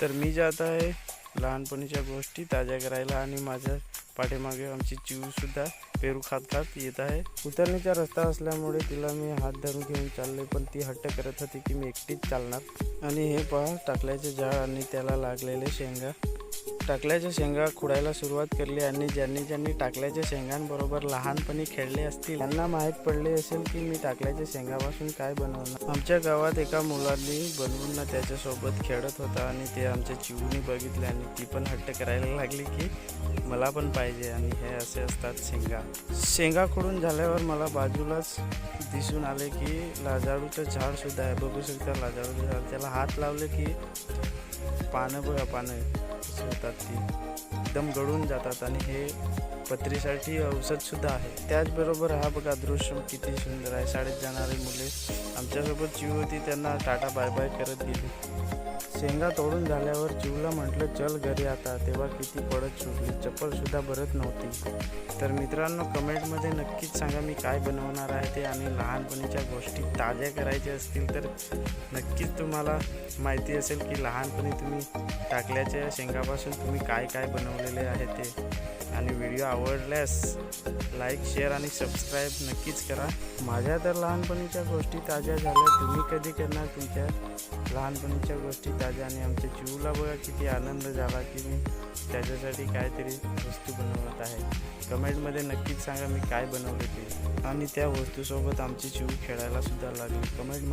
तर मी जात आहे लहानपणीच्या गोष्टी ताज्या करायला आणि माझ्या पाठीमागे आमची जीवसुद्धा पेरू खात खात येत आहे. उतरणीचा रस्ता असल्यामुळे तिला मी हात धरून घेऊन चालले पण ती हट्ट करत होती की मी एकटीच चालणार. आणि हे पहा टाकल्याचे झाड आणि त्याला लागलेले शेंगा. टाकल्याच्या शेंगा खुडायला सुरुवात केली आणि ज्यांनी ज्यांनी टाकल्याच्या शेंगांबरोबर लहानपणी खेळले असतील त्यांना माहीत पडले असेल की मी टाकल्याच्या शेंगापासून काय बनवणार. आमच्या गावात एका मुलांनी बनवून ना त्याच्यासोबत खेळत होता आणि ते आमच्या चिवणी बघितले आणि ती पण हट्ट करायला लागली की मला पण पाहिजे आणि हे असे असतात शेंगा. शेंगा खुडून झाल्यावर मला बाजूलाच दिसून आले की लाजाळूचं झाडसुद्धा आहे. बघू शकता लाजाळूचं झाड. त्याला हात लावले की पानं बघा पानं कशी होतात ती. एकदम गळून जातात आणि हे पत्रीसाठी औषधसुद्धा आहे. त्याचबरोबर हा बघा दृश्य किती सुंदर आहे. शाळेत जाणारे मुले आमच्यासोबत चिव होती त्यांना टाटा बाय बाय करत गेली. शेंगा तोडून झाल्यावर चिवला म्हटलं चल घरी आता. तेव्हा किती पडत सुटली. चप्पलसुद्धा भरत नव्हती. तर मित्रांनो कमेंटमध्ये नक्कीच सांगा मी काय बनवणार आहे ते आणि लहानपणीच्या गोष्टी ताज्या करायच्या असतील तर नक्कीच तुम्हाला माहिती असेल की लहानपणी तुम्ही टाकल्याच्या शेंगापासून तुम्ही काय काय बनवलेले आहे ते. आणि व्हिडिओ आवडल्यास लाईक शेअर आणि सबस्क्राईब नक्कीच करा. माझ्या तर लहानपणीच्या गोष्टी ताज्या झाल्या तुम्ही कधी करणार तुमच्या लहानपणीच्या गोष्टी ताज्या आणि आमच्या जीवला बघा किती आनंद झाला की मी त्याच्यासाठी काहीतरी वस्तू बनवत आहे. कमेंटमध्ये नक्कीच सांगा मी काय बनवले ते. आणि त्या वस्तूसोबत आमची जीव खेळायला सुद्धा लागली. कमेंट